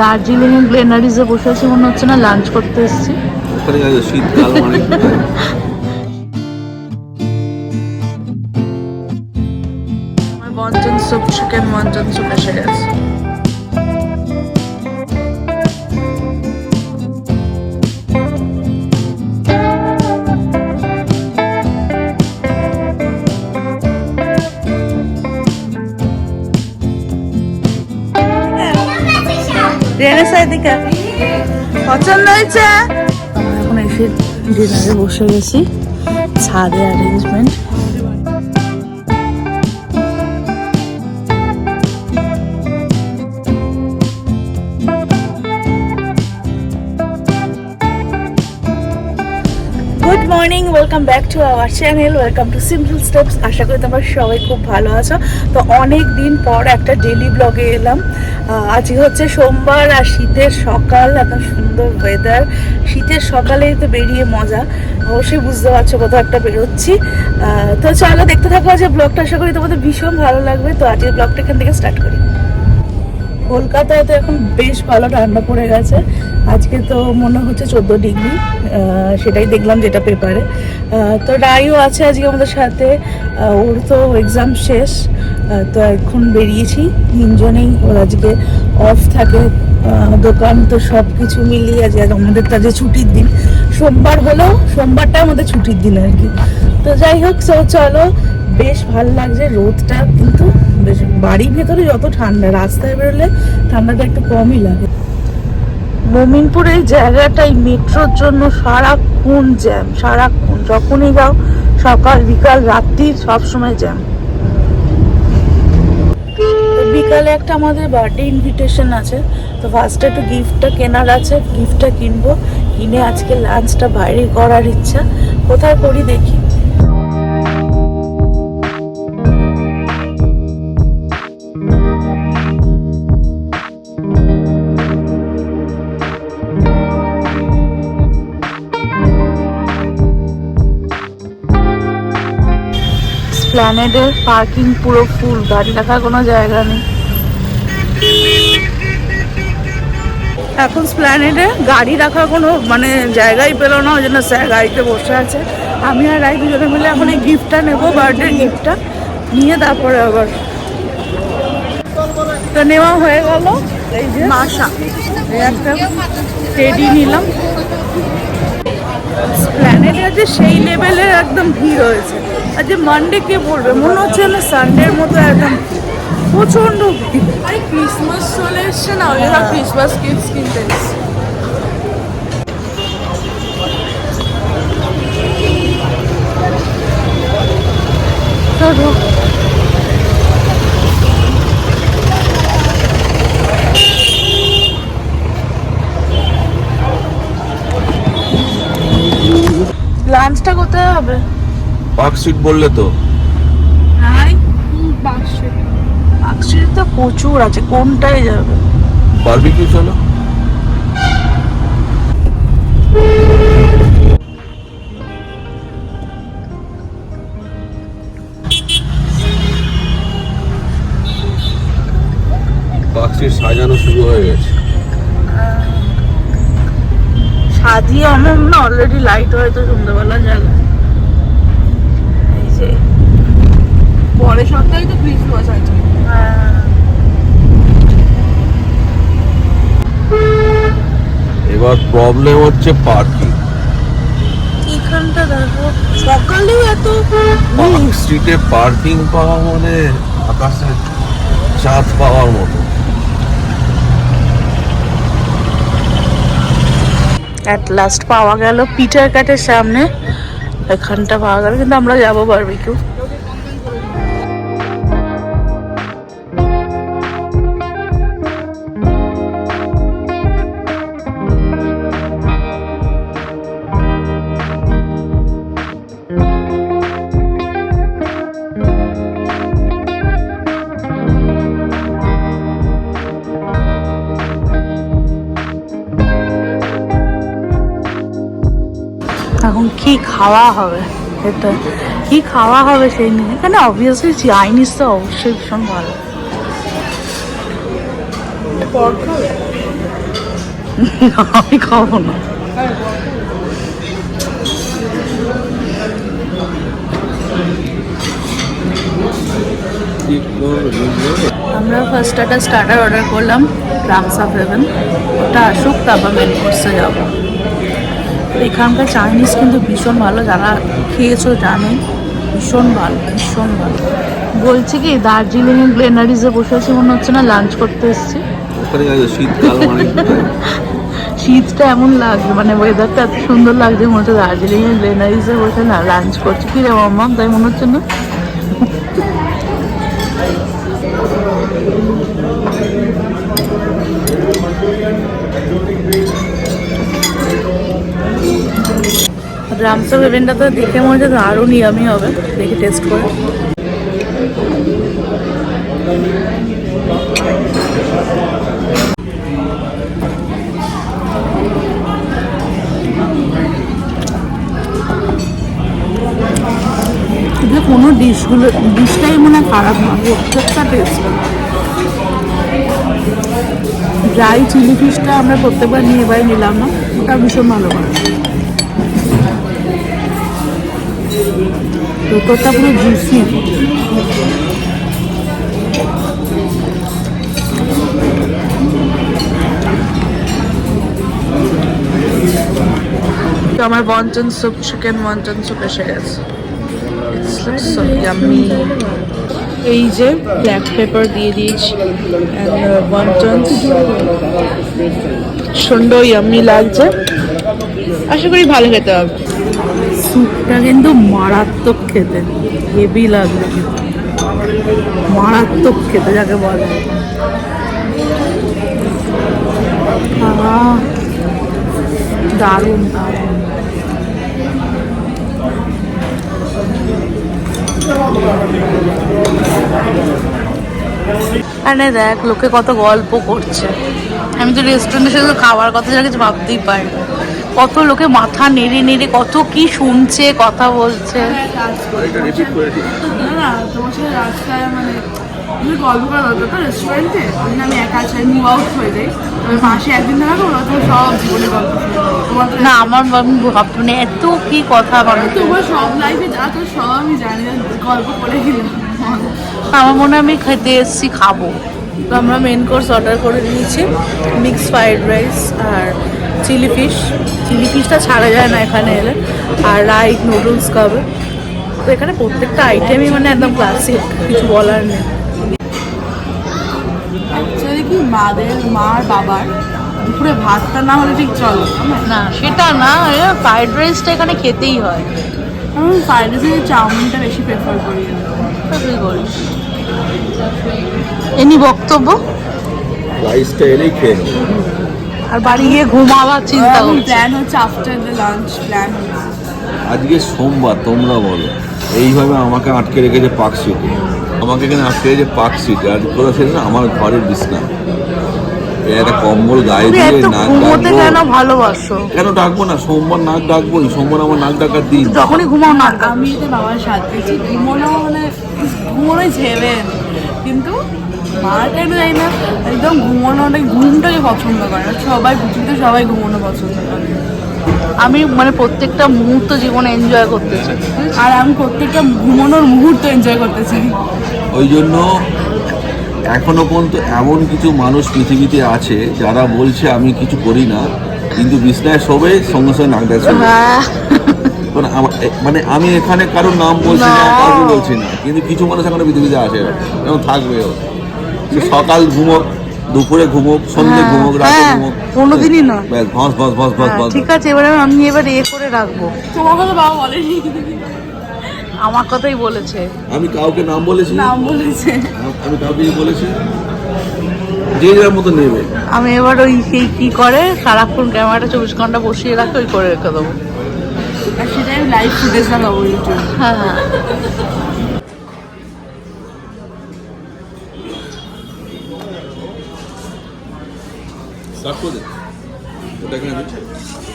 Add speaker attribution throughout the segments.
Speaker 1: দার্জিলিং এর গ্লেনারিজে বসে আছি মনে হচ্ছে না লাঞ্চ করতে এসেছি।
Speaker 2: শীতকাল অনেক
Speaker 1: আমার manchow soup chicken manchow soup এসে গেছে। পছন্দ হয়েছে? এখন এসে ডিনারে বসে গেছি। ছাদে arrangement welcome back to our channel welcome to simple steps আশা করি তোমরা সবাই খুব ভালো আছো। তো অনেক দিন পর একটা ডেলি ব্লগে এলাম। আজকে হচ্ছে সোমবার আর শীতের সকাল, এত সুন্দর ওয়েদার শীতের সকালেই তো বেরিয়ে মজা। অবশ্যই বুঝতে পারছ কোথাও একটা বেরোচ্ছি। তো চলো দেখতে থাকো আজকে ব্লগটা আশা করি তোমাদের ভীষণ ভালো লাগবে। তো আজকের ব্লগটা এখান থেকে স্টার্ট করি। কলকাতায় তো এখন বেশ ভালো ঠান্ডা পড়ে গেছে। আজকে তো মনে হচ্ছে চোদ্দ ডিগ্রি সেটাই দেখলাম যেটা পেপারে তো রাইও আছে আজকে আমাদের সাথে ওর তো এক্সাম শেষ তো এখন বেরিয়েছি, তিনজনেই ওর আজকে অফ থাকে। দোকান তো সব কিছু মিলিয়ে আজকে আমাদের তো ছুটির দিন। সোমবার হলেও সোমবারটা আমাদের ছুটির দিন আর কি। তো যাই হোক চলো, বেশ ভালো লাগছে রোদটা কিন্তু, বেশ বাড়ির ভেতরে যত ঠান্ডা, রাস্তায় বেরোলে ঠান্ডাটা একটু কমই লাগে। মমিনপুর এই জায়গাটাই মেট্রোর জন্য সারাক্ষণ জ্যাম সারাক্ষণ। যখনই যাও, সকাল, বিকাল, রাত্রি সবসময় জ্যাম বিকালে একটা আমাদের বার্থডে ইনভিটেশন আছে। তো ফার্স্টে একটু গিফটটা কেনার আছে গিফটটা কিনবো। কিনে আজকে লাঞ্চটা বাইরে করার ইচ্ছা। কোথায় করি দেখি। স্প্ল্যানেডের পার্কিং পুরো ফুল গাড়ি রাখার কোনো জায়গা নেই। এখন স্প্ল্যানেডে গাড়ি রাখার কোনো মানে জায়গাই পেল না, ওই জন্য স্যার গাড়িতে বসে আছে। আমি আর রাই দুজনে মিলে এখন এই গিফটটা নেব বার্থডে গিফটটা নিয়ে তারপরে আবার। তো নেওয়া হয়ে গেল। এই যে মাসা একটা টেডি নিলাম। প্ল্যানেটে আছে সেই লেভেলের একদম ভিড় হয়েছে। আর যে মানডে কে পড়বে মনে হচ্ছে না সানডের মতো একদম প্রচণ্ড ভিড়।
Speaker 3: আরে ক্রিসমাস চলে এসছে না? ওই জন্য ক্রিসমাস গিফট কিনতে এসছে।
Speaker 1: চলো। লাঞ্চটা কোথায় হবে
Speaker 2: স্ট্রিট বললে তো।
Speaker 1: প্রচুর আছে কোনটায় যাবে?
Speaker 2: বারবিকিউ চলো। সাজানো শুরু হয়ে গেছে।
Speaker 1: সাজিয়ে আমার না অলরেডি লাইট হয়তো সন্ধ্যাবেলা জ্বালা এই যে
Speaker 3: পরের তো ক্রিসমাস আছে।
Speaker 2: এবার প্রবলেম হচ্ছে পার্কিং
Speaker 1: এখানটা দেখো সকালেও এত
Speaker 2: পার্ক স্ট্রিটে পার্কিং পাওয়া মানে আকাশে চাঁদ পাওয়ার মতো।
Speaker 1: অ্যাট লাস্ট পাওয়া গেল পিটার কাটের সামনে। এখানটা পাওয়া গেল কিন্তু আমরা যাব বারবিকিউ কি খাওয়া হবে? এটা কি খাওয়া হবে সেই নিয়ে? এখানে অবভিয়াসলি চাইনিজ তো অবশ্যই ভীষণ ভালো। আমি খাব না। আমরা ফার্স্ট একটা স্টার্টার অর্ডার করলাম রামসা ফেভেন ওটা আসুক তারপর মেন কোর্সে যাব। এখানকার চাইনিজ কিন্তু ভীষণ ভালো যারা খেয়েছো জানে ভীষণ ভালো ভীষণ ভালো। বলছি কি দার্জিলিং গ্লেনারিজে বসে আছি মনে হচ্ছে না লাঞ্চ করতে এসেছি।
Speaker 2: মানে
Speaker 1: শীতটা এমন লাগছে মানে ওয়েদারটা এত সুন্দর লাগছে মনে হচ্ছে দার্জিলিং এর গ্লেনারিজে বসে না লাঞ্চ করছি। কি রে মাম্মা তাই মনে হচ্ছে না? রামসা ভেবেনটা তো দেখে মনে হচ্ছে দারুণ ইয়ামি হবে। দেখে টেস্ট করে। কোনো ডিশগুলো ডিশটাই মনে হয় খারাপ না। প্রত্যেকটা টেস্ট ড্রাই চিলি ফিশটা আমরা প্রত্যেকবার নিয়ে এবারে নিলাম না। ওটা ভীষণ ভালো করে ভেতরটা পুরো জুসি আমার বন্টন স্যুপ চিকেন বন্টন স্যুপ এসে গেছে. এই যে ব্ল্যাক পেপার দিয়ে দিয়েছি অ্যান্ড বন্টন সুন্দর ইয়াম্মি লাগছে। আশা করি ভালো খেতে হবে। স্যুপটা কিন্তু মারাত্মক খেতে। হেভি লাগবে মারাত্মক খেতে, যাকে বলে। দারুণ দারুণ। আরে দেখ, লোকে কত গল্প করছে। আমি তো রেস্টুরেন্টে শুধু খাওয়ার কথা ছাড়া কিছু ভাবতেই পারি। কত লোকে মাথা নেড়ে নেড়ে কত কি শুনছে কথা বলছে।
Speaker 2: এটা করে
Speaker 3: না না তোমার রাস্তায় মানে তুমি গল্প করা দরকার তো রেস্টুরেন্টে আমি আমি একা চাই মুভ আউট হয়ে যাই। তবে মাসে একদিন তোমার সব জীবনে গল্প তোমার
Speaker 1: না আমার মানে এত কি কথা
Speaker 3: তোমার সব লাইফে যা তো সব আমি জানি না গল্প করে গেলাম
Speaker 1: আমার মনে হয় আমি খেতে এসেছি খাব। তো আমরা মেন কোর্স অর্ডার করে নিয়েছি মিক্স ফ্রাইড রাইস আর চিলি ফিশ চিলি ফিশটা ছাড়া যায় না এখানে এলে। আর রাইট নুডলস খাবে তো এখানে প্রত্যেকটা আইটেমই মানে একদম ক্লাসিক কিছু বলার নেই।
Speaker 3: অ্যাকচুয়ালি কি মাদের মার বাবার দুপুরে ভাতটা না হলে ঠিক চলে না।
Speaker 1: না সেটা না ফ্রাইড রাইসটা এখানে খেতেই হয়।
Speaker 3: আমি ফ্রাইড রাইসের চাউমিনটা বেশি প্রেফার করি।
Speaker 1: তুই বলিস এনি বক্তব্য?
Speaker 2: রাইসটা এলেই খেয়ে
Speaker 1: আর বাড়ি গিয়ে ঘুমাবার চিন্তা
Speaker 3: এখন প্ল্যান হচ্ছে আফটার দ্য লাঞ্চ প্ল্যান
Speaker 2: আজকে সোমবার তোমরা বলো। এইভাবে আমাকে আটকে রেখেছে পার্ক সিটে। আমাকে এখানে আটকে রেখেছে পার্ক সিটে। আর কোথাও সেটা না আমার ঘরের বিছনা। একটা কম্বল গায়ে দিয়ে নাক
Speaker 1: কেন
Speaker 2: ডাকবো।
Speaker 1: ভালোবাসো?
Speaker 2: কেন ডাকবো না? সোমবার নাক ডাকবোই সোমবার আমার নাক ডাকার দিন।
Speaker 1: যখনই ঘুমাও না
Speaker 3: আমি এতে বাবার সাথ ঘুমোনো মানে ঘুমোনোই ছেড়েন কিন্তু মার কেন জানি না একদম ঘুমোনোটাই ঘুমটাকে পছন্দ করে না। সবাই পৃথিবীতে সবাই ঘুমোনো পছন্দ করে।
Speaker 1: আমি মানে প্রত্যেকটা মুহূর্ত জীবনে এনজয় করতে চাই।
Speaker 3: আর আমি প্রত্যেকটা ঘুমানোর মুহূর্ত এনজয় করতে চাই।
Speaker 2: ওই জন্য এখনও পর্যন্ত এমন কিছু মানুষ পৃথিবীতে আছে যারা বলছে আমি কিছু করি না। কিন্তু বিছনায় শোবে সঙ্গে সঙ্গে নাক শুরু।
Speaker 1: হ্যাঁ।
Speaker 2: মানে আমা- মানে এখানে কারোর নাম বলছি না। কাউকে বলছি না। কিন্তু কিছু মানুষ এখনও পৃথিবীতে আছে এবং থাকবেও। সকাল ঘুমোক দুপুরে ঘুমোক সন্ধ্যে
Speaker 1: হ্যাঁ,
Speaker 2: ঘুমোক রাতে
Speaker 1: হ্যাঁ,
Speaker 2: ঘুমোক
Speaker 1: কোনোদিনই না।
Speaker 2: ব্যাস ভস ভস ভস ভস ভস
Speaker 1: ঠিক আছে এবারে আমি এবার এ করে রাখব।
Speaker 3: তোমার কথা বাবা বলেনি।
Speaker 1: আমার কথাই বলেছে।
Speaker 2: আমি কাউকে নাম বলেছি?
Speaker 3: নাম বলেছে।
Speaker 2: আমি কাউকে বলেছি? যে যার মতো নেবে।
Speaker 1: আমি এবার ওই সেই কি করে? সারাক্ষণ ক্যামেরাটা চব্বিশ ঘণ্টা বসিয়ে রাখে ওই করে রেখে দেবো।
Speaker 3: আর সেটাই আমি লাইভ ফুটেজ লাগাবো ইউটিউবে
Speaker 1: হ্যাঁ হ্যাঁ।
Speaker 2: স্টার্ট করে দে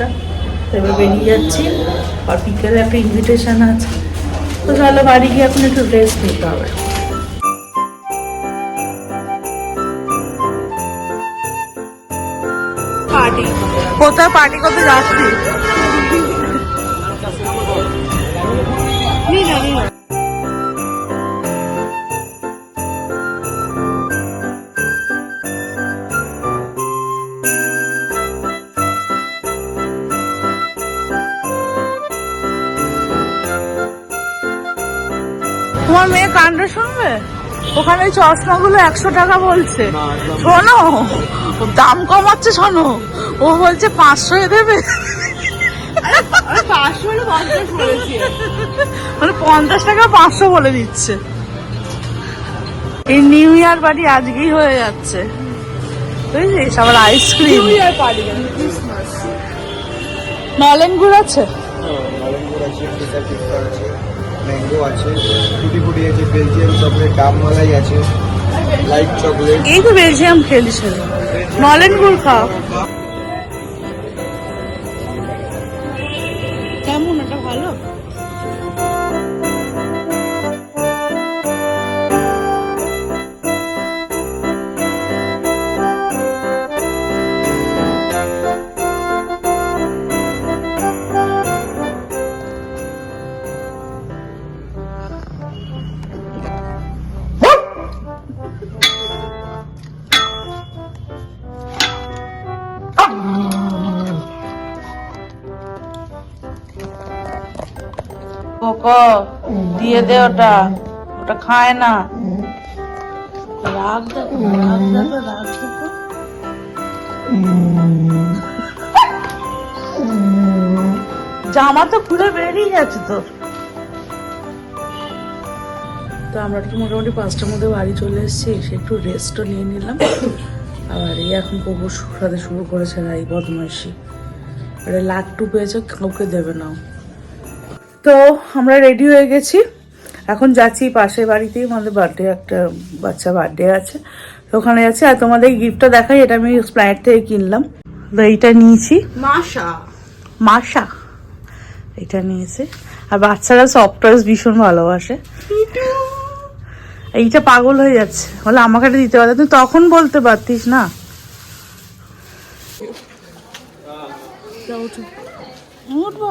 Speaker 1: লাঞ্চটা এবার বেরিয়ে যাচ্ছি। আর বিকেলে একটা ইনভিটেশন আছে। তো চলো বাড়ি গিয়ে এখন একটু রেস্ট নিতে হবে। পার্টি কোথায় পার্টি করতে যাচ্ছি তোমার মেয়ে কাণ্ড শুনবে? ওখানে ওই চশমাগুলো একশো টাকা বলছে। শোনো ও দাম কমাচ্ছে শোনো। ও বলছে পাঁচশো দেবে মানে পঞ্চাশ টাকা পাঁচশো বলে দিচ্ছে। এই নিউ ইয়ার বাড়ি আজকেই হয়ে যাচ্ছে। বুঝলিস আবার আইসক্রিম নলেন গুড় আছে?
Speaker 4: আছে? ম্যাঙ্গো আছে, ফুটি ফুটি আছে বেলজিয়াম চকলেট ডাব মালাই আছে লাইট চকলেট
Speaker 1: এই তো বেলজিয়াম খেলছে নলেন গুড় খাও কোকো দিয়ে দে ওটা। ওটা খায় না। রাগ জামা তো খুলে বেরিয়ে যাচ্ছে তোর তো আমরা তো মোটামুটি পাঁচটার মধ্যে বাড়ি চলে এসেছি, এসে একটু রেস্টও নিয়ে নিলাম। আবার এই এখন কবু শুরু করেছে না এই বদমাইশি। আরে লাট্টু পেয়েছে, কাউকে দেবে না। তো আমরা রেডি হয়ে গেছি। এখন যাচ্ছি পাশের বাড়িতেই আমাদের বার্থডে একটা বাচ্চা বার্থডে আছে। তো ওখানে যাচ্ছি আর তোমাদের গিফটটা দেখাই এটা আমি স্প্লাইট থেকে কিনলাম। তো এইটা নিয়েছি।
Speaker 3: মাসা
Speaker 1: মাসা এটা নিয়েছে। আর বাচ্চারা সফটওয়্যার ভীষণ ভালোবাসে। এইটা পাগল হয়ে যাচ্ছে। বলে আমাকে দিতে পারতো তুই তখন বলতে পারতিস না। উঠবো।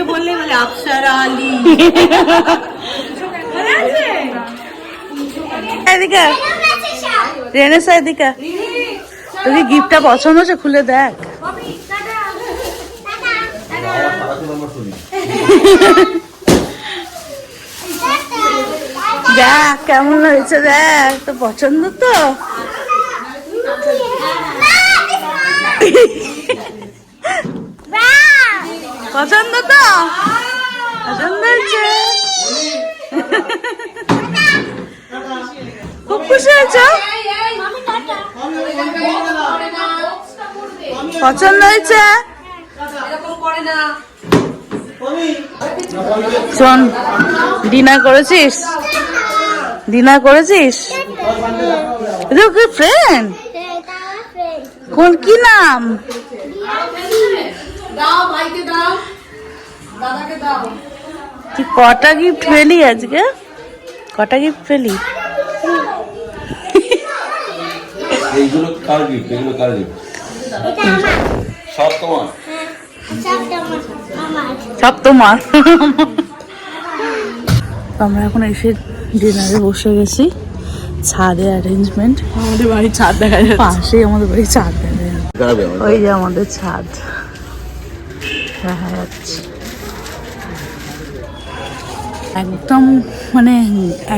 Speaker 3: ওকে বললে বলে, আফসারা আলী।
Speaker 1: রেনেসা এদিকে। গিফটটা পছন্দ হচ্ছে খুলে দেখ। দেখ, কেমন হয়েছে, দেখ তো পছন্দ তো? পছন্দ তো? পছন্দ হয়েছে? খুব খুশি হয়েছ? পছন্দ হয়েছে? শোন ডিনার করেছিস? ডিনার করেছিস? ফ্রেন্ড কোন কি নাম?
Speaker 3: দাও ভাইকে দাও। দাদাকে দাও।
Speaker 1: তুই কটা গিফট পেলি আজকে? কটা গিফট পেলি?
Speaker 2: এইগুলো কার গিফট এগুলো কার গিফট সব তোমার।
Speaker 1: সব তোমার। আমরা। এখন এসে ডিনারে বসে গেছি। ছাদে অ্যারেঞ্জমেন্ট
Speaker 3: আমাদের বাড়ির ছাদ দেখা যাচ্ছে।
Speaker 1: পাশেই আমাদের বাড়ির ছাদ দেখা যাচ্ছে। ওই যে আমাদের ছাদ। দেখা যাচ্ছে। একদম মানে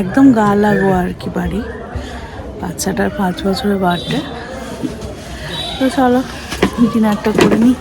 Speaker 1: একদম গা লাগো আর কি বাড়ি। বাচ্চাটার পাঁচ বছরের বার্থডে। তো চলো ডিনারটা করে নিই।